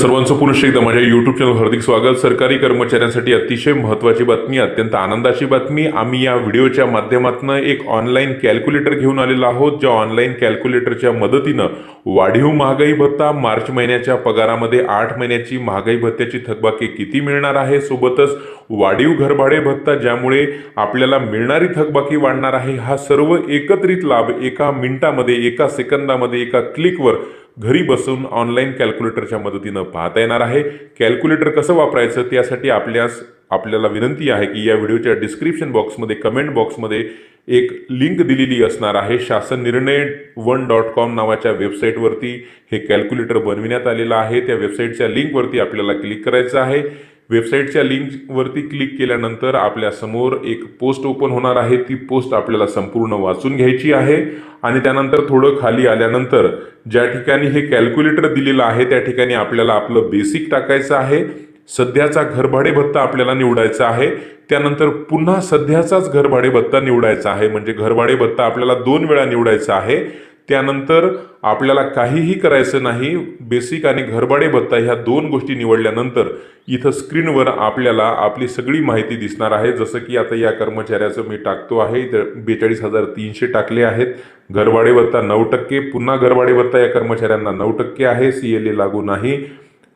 सर्वांचं पुनश्च एकदा माझ्या युट्यूब चॅनल हार्दिक स्वागत. सरकारी कर्मचाऱ्यांसाठी अतिशय महत्त्वाची बातमी अत्यंत आनंदाची बातमी. आम्ही या व्हिडिओच्या माध्यमातून एक ऑनलाईन कॅल्क्युलेटर घेऊन आलेलो आहोत ज्या ऑनलाईन कॅल्क्युलेटरच्या मदतीनं वाढीव महागाई भत्ता मार्च महिन्याच्या पगारामध्ये आठ महिन्याची महागाई भत्त्याची थकबाकी किती मिळणार आहे? सोबतच वाढीव घरभाडे भत्ता ज्यामुळे आपल्याला मिळणारी थकबाकी वाढणार आहे हा सर्व एकत्रित लाभ एका मिनिटामध्ये एका सेकंदामध्ये एका क्लिकवर घरी बसून ऑनलाईन कॅल्क्युलेटरच्या मदतीनं पाहता येणार आहे. कॅल्क्युलेटर कसं वापरायचं त्यासाठी आपल्यास आपल्याला विनंती आहे की या व्हिडिओच्या डिस्क्रिप्शन बॉक्समध्ये कमेंट बॉक्समध्ये एक लिंक दिलेली असणार आहे. शासन निर्णय वन डॉट कॉम नावाच्या वेबसाईटवरती हे कॅल्क्युलेटर बनविण्यात आलेलं आहे. त्या वेबसाईटच्या लिंकवरती आपल्याला क्लिक करायचं आहे. वेबसाईटच्या लिंकवरती क्लिक केल्यानंतर आपल्यासमोर एक पोस्ट ओपन होणार आहे. ती पोस्ट आपल्याला संपूर्ण वाचून घ्यायची आहे. आणि त्यानंतर थोडं खाली आल्यानंतर ज्या ठिकाणी हे कॅल्क्युलेटर दिलेलं आहे त्या ठिकाणी आपल्याला आपलं बेसिक टाकायचं आहे. सध्याचा घरभाडे भत्ता आपल्याला निवडायचा आहे. त्यानंतर पुन्हा सध्याचाच घरभाडे भत्ता निवडायचा आहे. म्हणजे घरभाडे भत्ता आपल्याला दोन वेळा निवडायचा आहे. त्यानंतर आपल्याला काहीही करायचं नाही बेसिक आणि घरभाडे भत्ता ह्या दोन गोष्टी निवडल्यानंतर इथं स्क्रीनवर आपल्याला आपली सगळी माहिती दिसणार आहे. जसं की आता या कर्मचाऱ्याचं मी टाकतो आहे तर बेचाळीस हजार तीनशे टाकले आहेत. घरभाडे भत्ता नऊ टक्के पुन्हा घरभाडे भत्ता या कर्मचाऱ्यांना नऊ टक्के आहे सी एल ए लागू नाही.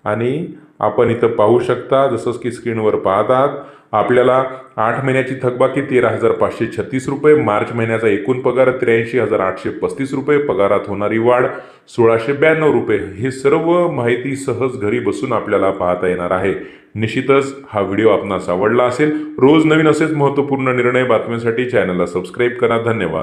आणि आपण इथं पाहू शकता जसं की स्क्रीनवर पाहत आहात आपल्याला आठ महिन्याची थकबाकी तेरा हजार पाचशे छत्तीस रुपये मार्च महिन्याचा एकूण पगार त्र्याऐंशी हजार आठशे पस्तीस रुपये पगारात होणारी वाढ सोळाशे ब्याण्णव रुपये. हे सर्व माहिती सहज घरी बसून आपल्याला पाहता येणार आहे. निश्चितच हा व्हिडिओ आपणास आवडला असेल. रोज नवीन असेच महत्त्वपूर्ण निर्णय बातम्यांसाठी चॅनलला सबस्क्राईब करा. धन्यवाद.